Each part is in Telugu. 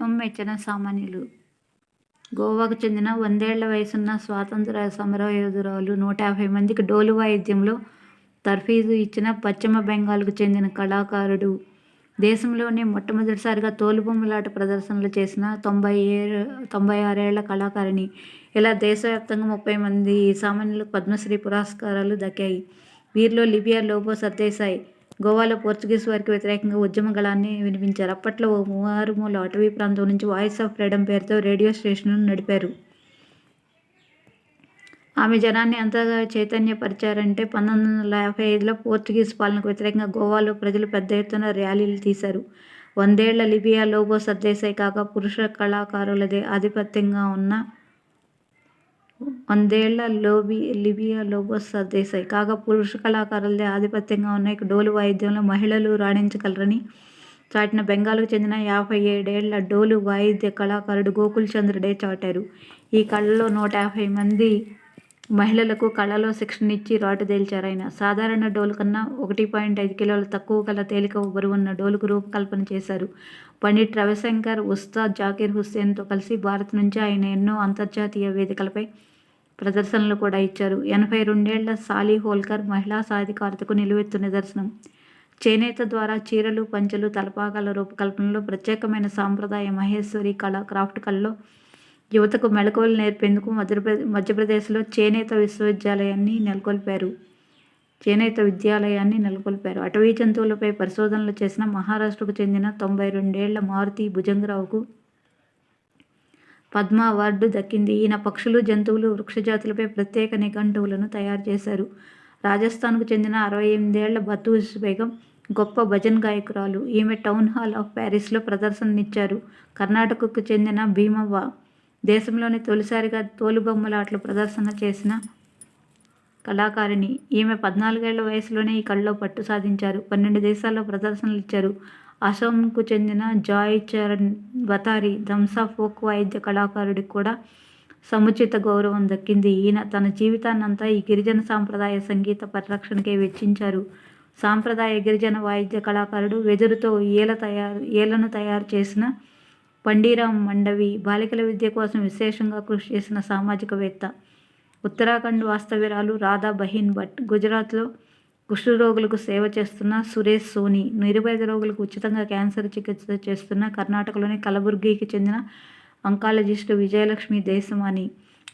పద్మం మెచ్చిన సామాన్యులు. గోవాకు చెందిన వందేళ్ళ వయసున్న స్వాతంత్ర సమరయోధురాలు నూట యాభై మందికి డోలు వాయిద్యంలో తర్ఫీజు ఇచ్చిన పశ్చిమ బెంగాల్కు చెందిన కళాకారుడు. దేశంలోనే మొట్టమొదటిసారిగా తోలుబొమ్మలాట ప్రదర్శనలు చేసిన తొంభై ఏడు తొంభై ఆరేళ్ళ కళాకారిణి. ఇలా దేశవ్యాప్తంగా ముప్పై మంది సామాన్యులకు పద్మశ్రీ పురస్కారాలు దక్కాయి. వీరిలో లిబియా లోబో సర్దేశాయ్ గోవాలో పోర్చుగీస్ వారికి వ్యతిరేకంగా ఉద్యమ గళాన్ని వినిపించారు. అప్పట్లో ఓ మూల అటవీ ప్రాంతం నుంచి వాయిస్ ఆఫ్ ఫ్రీడమ్ పేరుతో రేడియో స్టేషన్ను నడిపారు. ఆమె జనాన్ని ఎంతగా చైతన్యపరిచారంటే పంతొమ్మిది వందల యాభై ఐదులో పోర్చుగీస్ పాలనకు వ్యతిరేకంగా గోవాలో ప్రజలు పెద్ద ఎత్తున ర్యాలీలు తీశారు. వందేళ్ళ లిబియా లోబో సర్దేశాయి కాక పురుష కళాకారులదే ఆధిపత్యంగా ఉన్న వందేళ్ళ లోబి లిబియా లోబో దేశాయి. కాగా పురుష కళాకారులదే ఆధిపత్యంగా ఉన్న డోలు వాయిద్యంలో మహిళలు రాణించగలరని చాటిన బెంగాల్కు చెందిన యాభై ఏడేళ్ళ డోలు వాయిద్య కళాకారుడు గోకుల్ చంద్రుడే చాటారు. ఈ కళలో నూట యాభై మంది మహిళలకు కళలో శిక్షణ ఇచ్చి రాటుదేల్చారు ఆయన. సాధారణ డోలు కన్నా ఒకటి పాయింట్ ఐదు కిలోల తక్కువ గల తేలిక బరువున్న డోలుకు రూపకల్పన చేశారు. పండిట్ రవిశంకర్ ఉస్తాద్ జాకీర్ హుస్సేన్తో కలిసి భారత్ నుంచి ఆయన ఎన్నో అంతర్జాతీయ వేదికలపై ప్రదర్శనలు కూడా ఇచ్చారు. ఎనభై రెండేళ్ళ సాలి హోల్కర్ మహిళా సాధికారతకు నిలువెత్తు నిదర్శనం. చేనేత ద్వారా చీరలు పంచలు తలపాగాల రూపకల్పనలో ప్రత్యేకమైన సాంప్రదాయ మహేశ్వరి కళ క్రాఫ్ట్ కళలో యువతకు మెళకువలు నేర్పేందుకు మధ్యప్రదేశ్ మధ్యప్రదేశ్లో చేనేత విశ్వవిద్యాలయాన్ని నెలకొల్పారు. చేనేత విద్యాలయాన్ని నెలకొల్పారు. అటవీ జంతువులపై పరిశోధనలు చేసిన మహారాష్ట్రకు చెందిన తొంభై రెండేళ్ళ మారుతి భుజంగరావుకు పద్మ అవార్డు దక్కింది. ఈయన పక్షులు జంతువులు వృక్షజాతులపై ప్రత్యేక నిఘంటువులను తయారు చేశారు. రాజస్థాన్కు చెందిన అరవై ఎనిమిదేళ్ళ బతూజ్ బేగం గొప్ప భజన్ గాయకురాలు. ఈమె టౌన్ హాల్ ఆఫ్ ప్యారిస్లో ప్రదర్శననిచ్చారు. కర్ణాటకకు చెందిన భీమవ్వ దేశంలోని తొలిసారిగా తోలుబొమ్మలాటల ప్రదర్శన చేసిన కళాకారిణి. ఈమె పద్నాలుగేళ్ళ వయసులోనే ఈ కళలో పట్టు సాధించారు. పన్నెండు దేశాల్లో ప్రదర్శనలు ఇచ్చారు అసోంకు చెందిన జాయ్ చరణ్ బతారి ధంసా ఫోక్ వాయిద్య కళాకారుడికి కూడా సముచిత గౌరవం దక్కింది. ఈయన తన జీవితాన్నంతా ఈ గిరిజన సాంప్రదాయ సంగీత పరిరక్షణకే వెచ్చించారు. సాంప్రదాయ గిరిజన వాయిద్య కళాకారుడు వెదురుతో ఏల తయారు ఏలను తయారు చేసిన పండీరామ్ మండవి బాలికల విద్య కోసం విశేషంగా కృషి చేసిన సామాజికవేత్త. ఉత్తరాఖండ్ వాస్తవ్యురాలు రాధా బహీన్ భట్ గుజరాత్లో కుష్ఠరోగులకు సేవ చేస్తున్న సురేష్ సోని నిరుపేద రోగులకు ఉచితంగా క్యాన్సర్ చికిత్స చేస్తున్న కర్ణాటకలోని కలబుర్గికి చెందిన అంకాలజిస్టు విజయలక్ష్మి దేశమాని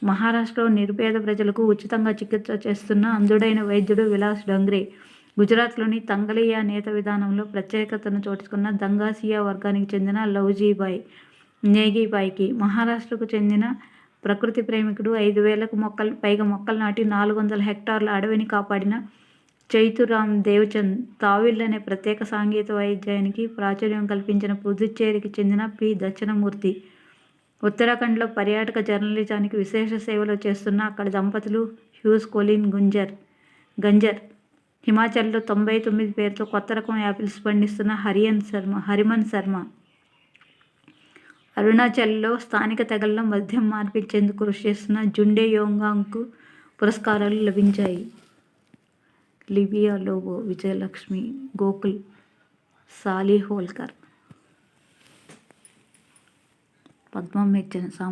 మహారాష్ట్రలో నిరుపేద ప్రజలకు ఉచితంగా చికిత్స చేస్తున్న అందుడైన వైద్యుడు విలాస్ డంగ్రే. గుజరాత్లోని తంగలియా నేత విధానంలో ప్రత్యేకతను చోటుకున్న దంగాసియా వర్గానికి చెందిన లౌజీబాయ్ నేగీబాయ్కి. మహారాష్ట్రకు చెందిన ప్రకృతి ప్రేమికుడు ఐదు వేలకు మొక్కలు పైగా మొక్కలు నాటి నాలుగు వందల హెక్టార్ల అడవిని కాపాడిన చైతురామ్ దేవ్చంద్ తావిల్ అనే ప్రత్యేక సాంగీత వాయిద్యానికి ప్రాచుర్యం కల్పించిన పుదుచ్చేరికి చెందిన పి. దక్షిణమూర్తి. ఉత్తరాఖండ్లో పర్యాటక జర్నలిజానికి విశేష సేవలు చేస్తున్న అక్కడి దంపతులు హ్యూస్ కొలిన్ గుంజర్. గంజర్. హిమాచల్లో తొంభై తొమ్మిది పేరుతో కొత్త రకం యాపిల్స్ పండిస్తున్న హరియన్ శర్మ హరిమన్ శర్మ. అరుణాచల్లో స్థానిక తెగల్లో మద్యం మార్పించేందుకు కృషి చేస్తున్న జుండే యోంగాంగ్కు పురస్కారాలు లభించాయి. లిబియా లోబో విజయలక్ష్మి గోకుల్ సాలీ హోల్కర్ పద్మం మెచ్చిన